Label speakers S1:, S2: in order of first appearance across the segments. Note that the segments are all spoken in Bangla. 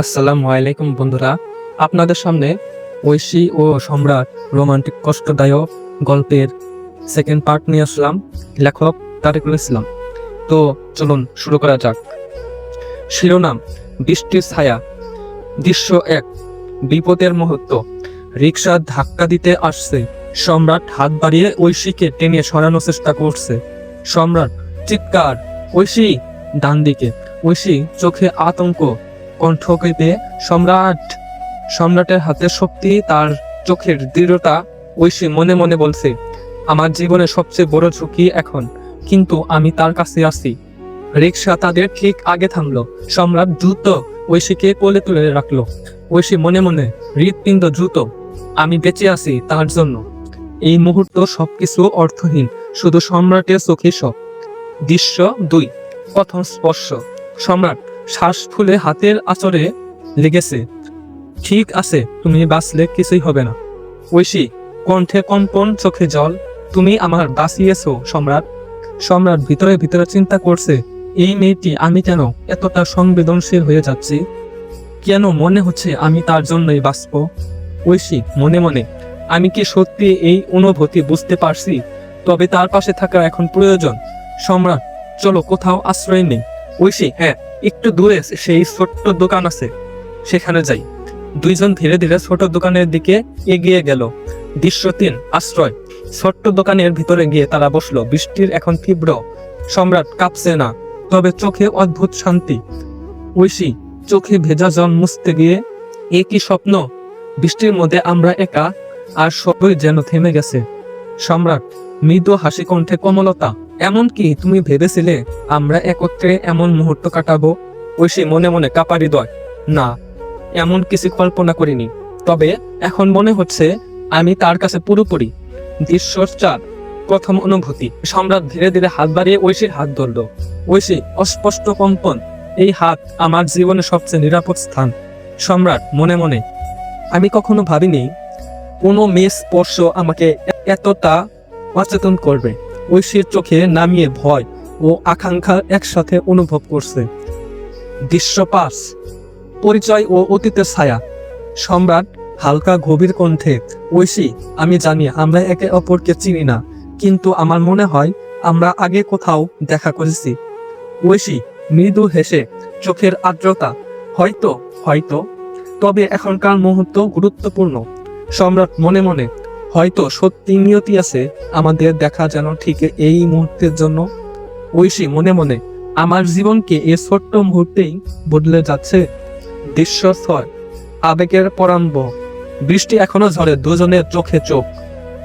S1: আসসালামু আলাইকুম বন্ধুরা। আপনাদের সামনে ঐশী ও সম্রাট রোমান্টিক কষ্টদায়ক গল্পের সেকেন্ড পার্ট নিয়ে আসলাম। লেখক তারিকুল ইসলাম। তো চলুন শুরু করা যাক। শিরোনাম, বৃষ্টির ছায়া। দৃশ্য এক, বিপদের মুহূর্ত। রিক্সা ধাক্কা দিতে আসছে। সম্রাট হাত বাড়িয়ে ঐশীকে টেনে সরানোর চেষ্টা করছে। সম্রাট, চিৎকার, ঐশী! ডান দিকে ঐশী চোখে আতঙ্ক কণ্ঠ কেঁপে সম্রাট, সম্রাটের হাতের শক্তি, তার চোখের দৃঢ়তা ঐশী মনে মনে বলছে, আমার জীবনের সবচেয়ে বড় ঝুঁকি এখন, কিন্তু আমি তার কাছে আছি। রিক্সা তাদের ঠিক আগে থামলো। সম্রাট দ্রুত ঐশীকে কোলে তুলে রাখল। ঐশী মনে মনে, হৃৎপিণ্ড দ্রুত, আমি বেঁচে আছি তার জন্য। এই মুহূর্ত সবকিছু অর্থহীন, শুধু সম্রাটের চোখে সব। দৃশ্য দুই, প্রথম স্পর্শ। সম্রাট শ্বাস ফুলে হাতের আচরে লেগেছে। ঠিক আছে, তুমি বাঁচলে কিছুই হবে না। ঐশী, কণ্ঠে কম্পন চোখে জল, তুমি আমার বাঁচিয়েছো, সম্রাট। সম্রাট ভিতরে ভিতরে চিন্তা করছে, এই মেয়েটি আমি কেন এতটা সংবেদনশীল হয়ে যাচ্ছি? কেন মনে হচ্ছে আমি তার জন্যই বাঁচব? ঐশী, মনে মনে, আমি কি সত্যি এই অনুভূতি বুঝতে পারছি? তবে তার পাশে থাকা এখন প্রয়োজন। সম্রাট, চলো কোথাও আশ্রয় নেই। ঐশী হ্যাঁ একটু দূরে সেই ছোট্ট দোকান আছে, সেখানে যাই। দুইজন ধীরে ধীরে ছোট দোকানের দিকে এগিয়ে গেল। দৃশ্য তিন, আশ্রয়। ছোট্ট দোকানের ভিতরে গিয়ে তারা বসল। বৃষ্টির এখন তীব্র, সম্রাট কাঁপছে না, তবে চোখে অদ্ভুত শান্তি। ঐশী, চোখে ভেজা জল মুছতে গিয়ে, এ কি স্বপ্ন? বৃষ্টির মধ্যে আমরা একা, আর সবই যেন থেমে গেছে। সম্রাট, মৃদু হাসি কণ্ঠে কমলতা এমনকি তুমি ভেবেছিলে আমরা একত্রে এমন মুহূর্ত কাটাবো? ঐশী মনে মনে কাপা দয় না, এমন কিছু কল্পনা করিনি। তবে এখন মনে হচ্ছে আমি তার কাছে পুরোপুরি দৃশ্যচার প্রথম অনুভূতি। সম্রাট ধীরে ধীরে হাত বাড়িয়ে ঐশীর হাত ধরল। ঐশী অস্পষ্ট কম্পন। এই হাত আমার জীবনের সবচেয়ে নিরাপদ স্থান। সম্রাট, মনে মনে, আমি কখনো ভাবিনি কোনো মেয়ে স্পর্শ আমাকে এতটা অচেতন করবে। ঐশীর চোখে নামিয়ে ভয় ও আকাঙ্ক্ষা একসাথে অনুভব করছে। দৃশ্য পাস পরিচয় ও অতীতের ছায়া। সম্রাট, হালকা গভীর কণ্ঠে, ঐশী, আমি জানি আমরা একে অপরকে চিনি না, কিন্তু আমার মনে হয় আমরা আগে কোথাও দেখা করেছি। ঐশী, মৃদু হেসে, চোখের আর্দ্রতা, হয়তো হয়তো, তবে এখনকার মুহূর্ত গুরুত্বপূর্ণ। সম্রাট মনে মনে হয়তো সত্যি নিয়তি আছে, আমাদের দেখা যেন ঠিক এই মুহূর্তের জন্য। ঐশী মনে মনে, আমার জীবনকে এ ছোট্ট মুহূর্তেই বদলে যাচ্ছে দৃশ্য ছয় আবেগের পরাম্ব। বৃষ্টি এখনও ঝরে দুজনের চোখে চোখ।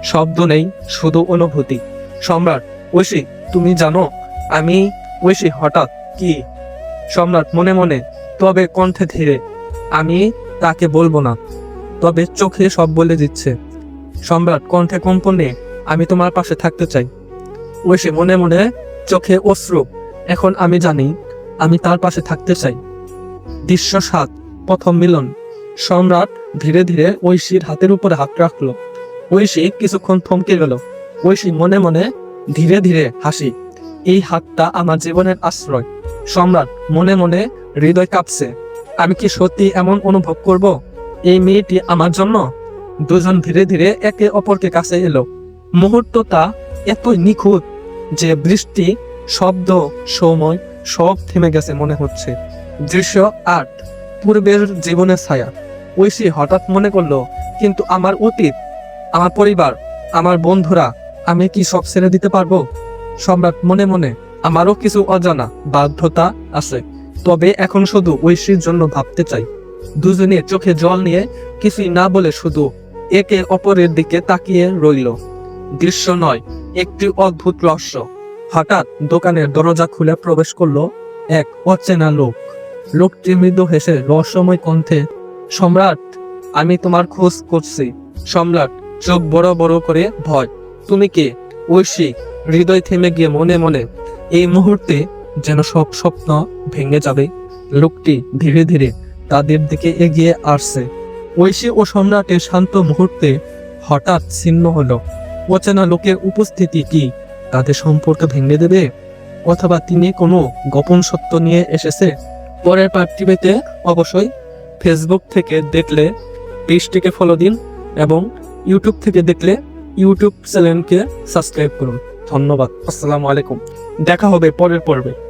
S1: শব্দ নেই, শুধু অনুভূতি। সম্রাট, ঐশী, তুমি জানো, আমি, ঐশী, হঠাৎ কি? সম্রাট মনে মনে, তবে কণ্ঠে ধীরে, আমি তাকে বলব না। তবে চোখে সব বলে দিচ্ছে। সম্রাট কণ্ঠে কম্পনে, আমি তোমার পাশে থাকতে চাই। ঐশী মনে মনে চোখে অশ্রু, এখন আমি জানি, আমি তার পাশে থাকতে চাই। দৃশ্য সাত, প্রথম মিলন। সম্রাট ধীরে ধীরে ঐশীর হাতের উপরে হাত রাখল। ঐশী কিছুক্ষণ থমকে গেল। ঐশী মনে মনে ধীরে ধীরে হাসি, এই হাতটা আমার জীবনের আশ্রয়। সম্রাট মনে মনে হৃদয় কাঁপছে, আমি কি সত্যি এমন অনুভব করব? এই মেয়েটি আমার জন্য? দুজন ধীরে ধীরে একে অপরকে কাছে এলো। মুহূর্তটা এতই নিখুঁত যে বৃষ্টি, শব্দ, সময় সব থেমে গেছে মনে হচ্ছে। দৃশ্য আট, পূর্বের জীবনের ছায়া। ঐশী হঠাৎ মনে করল, কিন্তু আমার অতীত, আমার পরিবার, আমার বন্ধুরা, আমি কি সব ছেড়ে দিতে পারব? সম্রাট মনে মনে, আমারও কিছু অজানা বাধ্যতা আছে, তবে এখন শুধু ঐশীর জন্য ভাবতে চাই। দুজনে চোখে জল নিয়ে কিছুই না বলে শুধু একে অপরের দিকে তাকিয়ে রইল। দৃশ্য নয়, একটি অদ্ভুত রহস্য। হঠাৎ দোকানের দরজা খুলে প্রবেশ করল এক অচেনা লোক। লোকটি মৃদু হেসে রহস্যময় কণ্ঠে, সম্রাট, আমি তোমার খোঁজ করছি। সম্রাট, চোখ বড় বড় করে ভয়। তুমি কে? ঐশী, হৃদয় থেমে গিয়ে মনে মনে, এই মুহূর্তে যেন সব স্বপ্ন ভেঙে যাবে। লোকটি ধীরে ধীরে তাদের দিকে এগিয়ে আসছে। ঐশী ও সম্রাটের শান্ত মুহূর্তে হঠাৎ ছিন্ন হলো। অচেনা লোকের উপস্থিতি কি তাদের সম্পর্ক ভেঙে দেবে? অথবা তিনি কোনো গোপন সত্য নিয়ে এসেছে? পরের পার্টিতে অবশ্যই ফেসবুক থেকে দেখলে, পেজটিকে ফলো দিন এবং ইউটিউব থেকে দেখলে ইউটিউব চ্যানেলকে সাবস্ক্রাইব করুন। ধন্যবাদ। আসসালামু আলাইকুম। দেখা হবে পরের পর্বে।